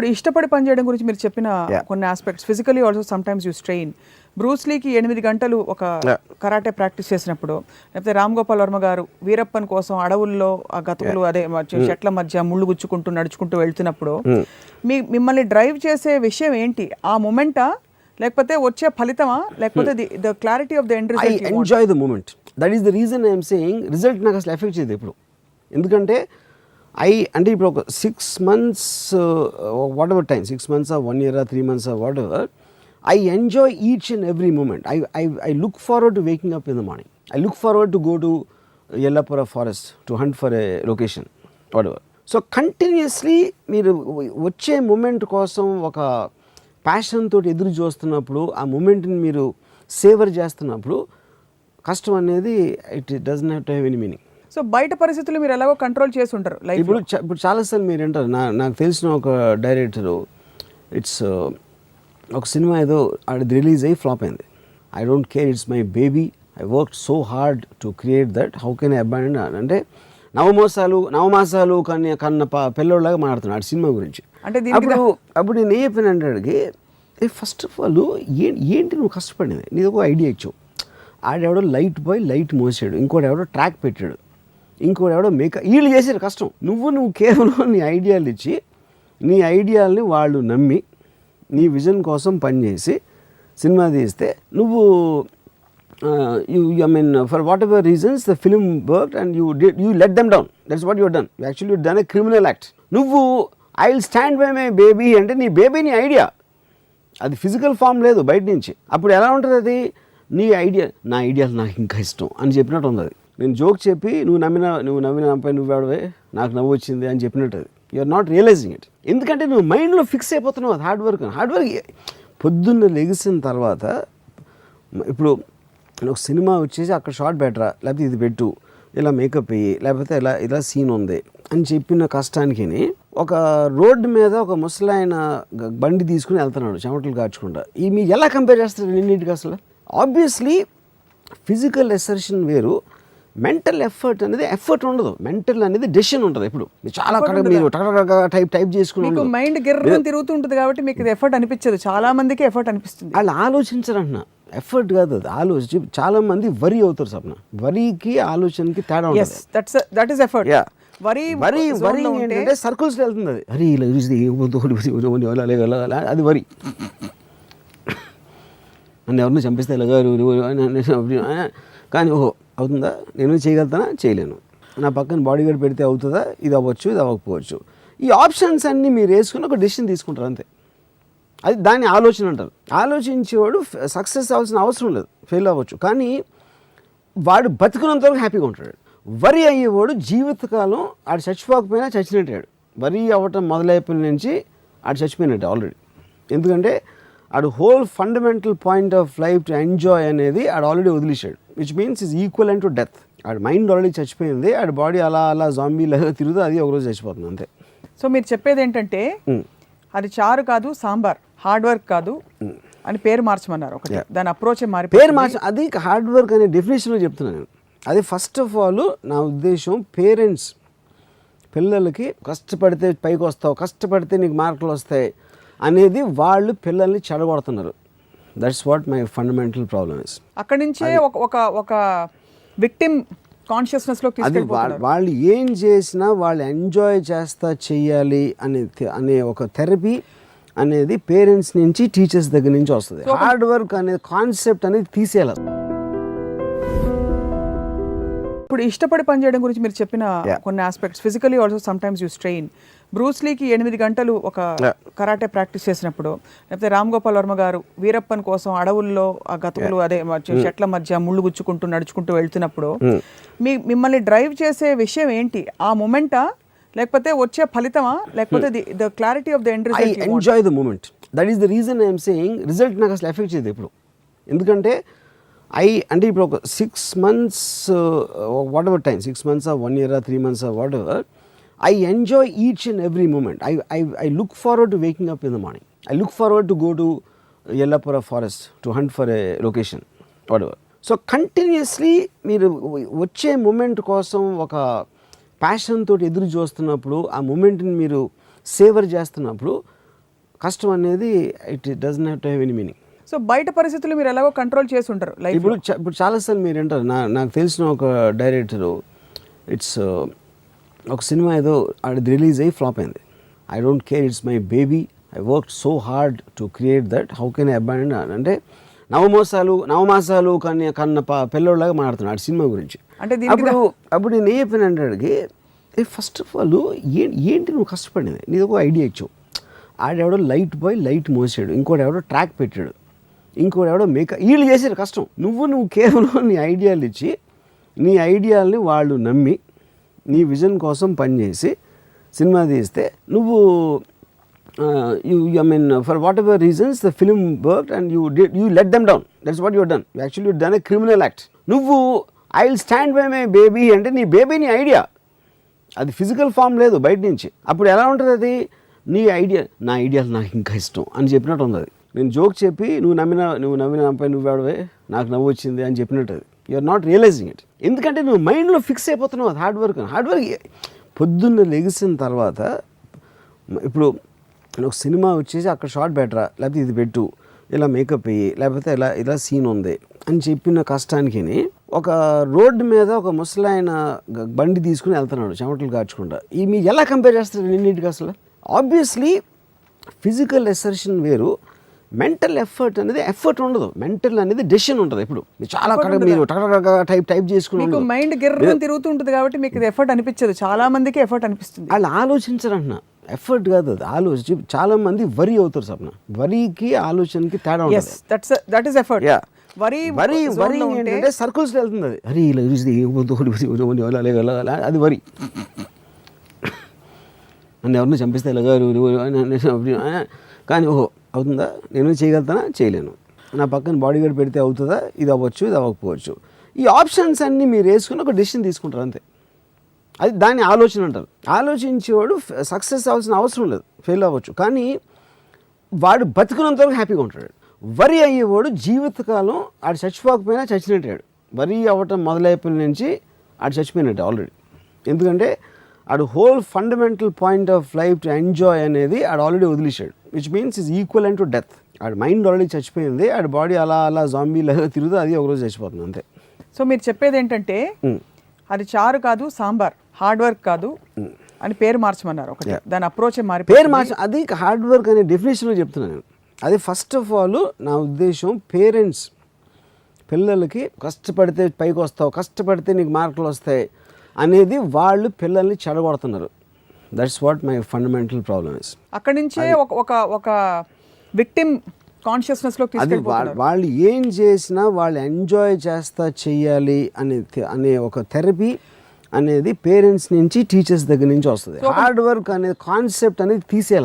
ఇప్పుడు ఇష్టపడి పనిచేయడం గురించి మీరు చెప్పిన. కొన్ని aspects physically also sometimes you strain బ్రూస్లీకి ఎనిమిది గంటలు ఒక. కరాటే ప్రాక్టీస్ చేసినప్పుడు లేకపోతే రామ్ గోపాల్ వర్మ గారు వీరప్పన్ కోసం అడవుల్లో ఆ గతుకులు అదే Hmm. చెట్ల మధ్య ముళ్ళు గుచ్చుకుంటూ నడుచుకుంటూ వెళ్తున్నప్పుడు మీ మిమ్మల్ని డ్రైవ్ చేసే విషయం ఏంటి? ఆ మూమెంటా లేకపోతే వచ్చే ఫలితమా? లేకపోతే the clarity of the end I enjoy the moment that is the reason I'm saying result నాకు అసలు ఎఫెక్ట్ చేయదు ఇప్పుడు ఎందుకంటే ఐ అంటే ఇప్పుడు ఒక six months whatever time six months uh one year uh three months whatever I enjoy each and every moment I I I look forward to waking up in the morning I look forward to go to Yellapura forest to hunt for a location whatever so continuously మీరు వచ్చే moment కోసం ఒక passion తోటి ఎదురు చూస్తున్నప్పుడు ఆ మూమెంట్ని మీరు saver చేస్తున్నప్పుడు కష్టం అనేది it doesn't have to have any meaning so బయట పరిస్థితులు మీరు ఎలాగో కంట్రోల్ చేసి ఉంటారు ఇప్పుడు ఇప్పుడు చాలాసార్లు మీరు వింటారు. నా నాకు తెలిసిన ఒక డైరెక్టరు ఇట్స్ ఒక సినిమా ఏదో అది రిలీజ్ అయ్యి ఫ్లాప్ అయింది. I don't care it's my baby I work so hard to create that how can I abandon అంటే నవమోసాలు నవమాసాలు కన్నా కన్న ప పిల్లోళ్ళగా మాట్లాడుతున్నాడు ఆ సినిమా గురించి. అంటే అప్పుడు అప్పుడు నేను ఏ అడిగి ఫస్ట్ ఆఫ్ ఆల్ ఏ ఏంటి నువ్వు కష్టపడింది నీది ఒక ఐడియా ఇచ్చావు. ఆడెవడో లైట్ బాయ్ లైట్ మోసాడు. ఇంకోటి ఎవడో ట్రాక్ పెట్టాడు. ఇంకోటి ఎవడో వీళ్ళు చేసారు కష్టం. నువ్వు నువ్వు కేవలం నీ ఐడియాలు ఇచ్చి నీ ఐడియాల్ని వాళ్ళు నమ్మి నీ విజన్ కోసం పనిచేసి సినిమా తీస్తే నువ్వు you I mean for whatever reasons the film work and you you let them down that's what your done actually you done a criminal act నువ్వు I will stand by my baby అంటే నీ baby నీ idea అది physical form లేదు బయట నుంచి. అప్పుడు ఎలా ఉంటుంది అది? నీ ఐడియా నా ఐడియాలు నాకు ఇంకా ఇష్టం అని చెప్పినట్టు ఉంది అది నేను జోక్ చెప్పి నువ్వు నమ్మిన నువ్వు నమ్మిన నాపై నువ్వు ఎవడవే నాకు నవ్వు వచ్చింది అని చెప్పినట్టు. అది యూఆర్ నాట్ రియలైజింగ్ ఇట్ ఎందుకంటే నువ్వు మైండ్లో ఫిక్స్ అయిపోతున్నావు అది హార్డ్ వర్క్ హార్డ్ వర్క్ పొద్దున్న లెగిసిన తర్వాత ఇప్పుడు ఒక సినిమా వచ్చేసి అక్కడ షార్ట్ బెటరా లేకపోతే ఇది పెట్టు ఇలా మేకప్ వేయి లేకపోతే ఇలా ఇలా సీన్ ఉంది అని చెప్పిన కష్టానికి ఒక రోడ్డు మీద ఒక ముసలాయన బండి తీసుకుని వెళ్తున్నాడు చెమటలు కాచుకుంటా ఈ మీరు ఎలా కంపేర్ చేస్తారు రెండింటికి అసలు? ఆబ్వియస్లీ ఫిజికల్ ఎసర్షన్ వేరు మెంటల్ ఎఫర్ట్ అనేది ఎఫర్ట్ ఉండదు. మెంటల్ అనేది డెసిషన్ ఉంటుంది ఇప్పుడు చాలా మీరు టైప్ టైప్ చేసుకుని మీకు ఉండదు. మైండ్ గిర్రం తిరుగుతూ ఉంటుంది కాబట్టి మీకు ఇది ఎఫర్ట్ అనిపించదు. చాలా మందికి ఎఫర్ట్ అనిపిస్తుంది. వాళ్ళు ఆలోచించరంటున్నా ఎఫర్ట్ కాదు అది. ఆలోచించి చాలా మంది వరి అవుతారు సప్న. వరికి ఆలోచనకి తేడా ఉంటుంది దట్ ఈస్ ఎఫర్ట్. వరి వరి వరి ఏంటంటే సర్కిల్స్ వెళ్తుంది అది. అరే ఇలా అది వరి. నన్ను ఎవరిని చంపిస్తే ఆ, కానీ ఓహో అవుతుందా? నేను చేయగలుగుతానా? చేయలేను. నా పక్కన బాడీ గార్డ్ పెడితే అవుతుందా? ఇది అవ్వచ్చు ఇది అవ్వకపోవచ్చు. ఈ ఆప్షన్స్ అన్నీ మీరు వేసుకుని ఒక డెసిషన్ తీసుకుంటారు అంతే. అది దాన్ని ఆలోచన అంటారు. ఆలోచించేవాడు సక్సెస్ అవ్వాల్సిన అవసరం లేదు. ఫెయిల్ అవ్వచ్చు. కానీ వాడు బతుకున్నంత వరకు హ్యాపీగా ఉంటాడు. వరి అయ్యేవాడు జీవితకాలం ఆడు చచ్చిపోకపోయినా చచ్చినట్టాడు వరి అవ్వటం మొదలైపోయిన నుంచి ఆడు చచ్చిపోయినట్టు ఆల్రెడీ. ఎందుకంటే ఆడు whole fundamental point of life to enjoy అనేది ఆడు ఆల్రెడీ వదిలేశాడు. Which means is equal to death. ఆడు మైండ్ ఆల్రెడీ చచ్చిపోయింది ఆడి బాడీ అలా అలా జాంబీ లాగా తిరుగుతూ అది ఒకరోజు చచ్చిపోతుంది అంతే. సో మీరు చెప్పేది ఏంటంటే. అది చారు కాదు సాంబార్ హార్డ్ వర్క్ కాదు అని పేరు మార్చమన్నారు ఒకటి. దాని అప్రోచ్ మారి పేరు మార్చ అది హార్డ్ వర్క్ అనే డెఫినేషన్లో చెప్తున్నాను నేను. అది ఫస్ట్ ఆఫ్ ఆల్ నా ఉద్దేశం పేరెంట్స్ పిల్లలకి కష్టపడితే పైకి వస్తావు కష్టపడితే నీకు మార్కులు వస్తాయి అనేది వాళ్ళు పిల్లల్ని చెడగొడుతున్నారు. That's what my fundamental problem is అక్కడి నుంచే ఒక ఒక ఒక విక్టిమ్ కాన్షియస్నెస్లో అది వాళ్ళ ఏం చేసినా వాళ్ళు ఎంజాయ్ చేస్తా చెయ్యాలి అనే అనే ఒక థెరపీ అనేది పేరెంట్స్ నుంచి టీచర్స్ దగ్గర నుంచి వస్తుంది. హార్డ్ వర్క్ అనే కాన్సెప్ట్ అనేది తీసేయాలి. ఇప్పుడు ఇష్టపడి పనిచేయడం గురించి మీరు చెప్పిన. కొన్ని aspects physically also sometimes you strain బ్రూస్లీకి ఎనిమిది గంటలు ఒక. కరాటే ప్రాక్టీస్ చేసినప్పుడు లేకపోతే రామ్ గోపాల్ వర్మ గారు వీరప్పన్ కోసం అడవుల్లో ఆ గతుకులు అదే మ- చెట్ల మధ్య ముళ్ళు గుచ్చుకుంటూ నడుచుకుంటూ వెళ్తున్నప్పుడు మీ మిమ్మల్ని డ్రైవ్ చేసే విషయం ఏంటి? ఆ మూమెంటా? లేకపోతే వచ్చే ఫలితమా? లేకపోతే the clarity of the end I enjoy the moment that is the reason I'm saying result నాకు అసలు ఎఫెక్ట్ చేయదు ఇప్పుడు ఎందుకంటే ఐ అంటే ఇప్పుడు ఒక six months whatever time six months one year uh three months whatever I enjoy each and every moment I I I look forward to waking up in the morning I look forward to go to Yellapura forest to hunt for a location whatever so continuously మీరు వచ్చే moment కోసం ఒక passion తోటి ఎదురు చూస్తున్నప్పుడు ఆ మూమెంట్ని మీరు saver చేస్తున్నప్పుడు కష్టం అనేది it doesn't have to have any meaning so బయట పరిస్థితులు మీరు ఎలాగో కంట్రోల్ చేసి ఉంటారు ఇప్పుడు ఇప్పుడు చాలాసార్లు మీరు వింటారు. నా నాకు తెలిసిన ఒక డైరెక్టరు ఇట్స్ ఒక సినిమా ఏదో అది రిలీజ్ అయ్యి ఫ్లాప్ అయింది. I don't care it's my baby I work so hard to create that how can I abandon అంటే నవమోసాలు నవమాసాలు కన్న కన్న పిల్లోళ్ళగా మాట్లాడుతున్నాడు ఆ సినిమా గురించి. అంటే అప్పుడు అప్పుడు నేను ఏ చెప్పిన అంటే ఫస్ట్ ఆఫ్ ఆల్ ఏంటి ఏంటి నువ్వు కష్టపడింది నీది ఒక ఐడియా ఇచ్చావు. ఆడెవడో లైట్ బాయ్ లైట్ మోసాడు. ఇంకోటి ఎవడో ట్రాక్ పెట్టాడు. ఇంకోటి ఎవడో వీళ్ళు చేసారు కష్టం. నువ్వు నువ్వు కేవలం నీ ఐడియాలు ఇచ్చి నీ ఐడియాల్ని వాళ్ళు నమ్మి నీ విజన్ కోసం పనిచేసి సినిమా తీస్తే నువ్వు you I mean for whatever reasons the film work and you you let them down that's what your done actually done a criminal act నువ్వు I will stand by my baby అంటే నీ baby నీ idea అది physical form లేదు బయట నుంచి. అప్పుడు ఎలా ఉంటుంది అది? నీ ఐడియా నా ఐడియాలు నాకు ఇంకా ఇష్టం అని చెప్పినట్టు ఉంది అది. నేను జోక్ చెప్పి నువ్వు నమ్మిన నువ్వు నమ్మిన నాపై నువ్వు ఆడవే నాకు నవ్వు వచ్చింది అని చెప్పినట్టు అది ఆర్ నాట్ రియలైజింగ్ ఇట్ ఎందుకంటే నువ్వు మైండ్లో ఫిక్స్ అయిపోతున్నావు అది హార్డ్ వర్క్ హార్డ్ వర్క్ పొద్దున్న లెగిసిన తర్వాత ఇప్పుడు ఒక సినిమా వచ్చేసి అక్కడ షార్ట్ బెటరా లేకపోతే ఇది పెట్టు ఇలా మేకప్ వేయి లేకపోతే ఇలా ఇలా సీన్ ఉంది అని చెప్పిన కష్టానికి ఒక రోడ్డు మీద ఒక ముసలాయన బండి తీసుకుని వెళ్తున్నాడు చెమటలు కాచుకుంటా ఈ మీరు ఎలా కంపేర్ చేస్తారు రెండింటికి అసలు? ఆబ్వియస్లీ ఫిజికల్ ఎసర్షన్ వేరు మెంటల్ ఎఫర్ట్ అనేది ఎఫర్ట్ ఉండదు. మెంటల్ అనేది డెసిషన్ ఉంటుంది ఇప్పుడు చాలా మీరు టైప్ టైప్ చేసుకుని మీకు. మైండ్ గిర్రం తిరుగుతుంటుంది కాబట్టి మీకు ఇది ఎఫర్ట్ అనిపించదు. చాలా మందికి ఎఫర్ట్ అనిపిస్తుంది. వాళ్ళు ఆలోచించరు అంటున్నా ఎఫర్ట్ కాదు అది. ఆలోచించి చాలా మంది వరి అవుతారు సప్న వరికి ఆలోచనకి తేడా that is effort yeah worry worry worry ఏంటంటే సర్కిల్స్ వెళ్తుంది అది. అరే ఇలా వెళ్ళాలి వెళ్ళాలి అది వరి. నన్ను ఎవరిని చంపిస్తే ఎలాగా కానీ ఓహో అవుతుందా? నేను చేయగలుగుతానా? చేయలేను. నా పక్కన బాడీ గార్డ్ పెడితే అవుతుందా? ఇది అవ్వచ్చు ఇది అవ్వకపోవచ్చు. ఈ ఆప్షన్స్ అన్నీ మీరు వేసుకుని ఒక డెసిషన్ తీసుకుంటారు అంతే. అది దాన్ని ఆలోచన అంటారు. ఆలోచించేవాడు సక్సెస్ అవ్వాల్సిన అవసరం లేదు. ఫెయిల్ అవ్వచ్చు. కానీ వాడు బతుకున్నంతవరకు హ్యాపీగా ఉంటాడు. వరి అయ్యేవాడు జీవితకాలం ఆడు చచ్చిపోకపోయినా చచ్చినట్టాడు వరి అవ్వటం మొదలైపోయిన నుంచి ఆడు చచ్చిపోయినట్టు ఆల్రెడీ. ఎందుకంటే ఆడు whole fundamental point of life to enjoy అనేది ఆడు ఆల్రెడీ వదిలేశాడు. Which means is equal and to death ఆడు మైండ్ ఆల్రెడీ చచ్చిపోయింది ఆడి బాడీ అలా అలా జాంబీ లాగా తిరుగుతూ అది ఒకరోజు చచ్చిపోతుంది అంతే. సో మీరు చెప్పేది ఏంటంటే. అది చారు కాదు సాంబార్ హార్డ్ వర్క్ కాదు అని పేరు మార్చమన్నారు ఒకటి. దాని అప్రోచ్ మారి పేరు మార్చ అది హార్డ్ వర్క్ అనే డెఫినేషన్లో చెప్తున్నాను నేను. అది ఫస్ట్ ఆఫ్ ఆల్ నా ఉద్దేశం పేరెంట్స్ పిల్లలకి కష్టపడితే పైకి వస్తావు కష్టపడితే నీకు మార్కులు వస్తాయి అనేది వాళ్ళు పిల్లల్ని చెడగొడుతున్నారు. That's what my fundamental problem is అక్కడి నుంచే ఒక ఒక ఒక విక్టిమ్ కాన్షియస్నెస్లోకి అది వాళ్ళు ఏం చేసినా వాళ్ళు ఎంజాయ్ చేస్తా చెయ్యాలి అనే అనే ఒక థెరపీ అనేది పేరెంట్స్ నుంచి టీచర్స్ దగ్గర నుంచి వస్తుంది. హార్డ్ వర్క్ అనే కాన్సెప్ట్ అనేది తీసేయాలి.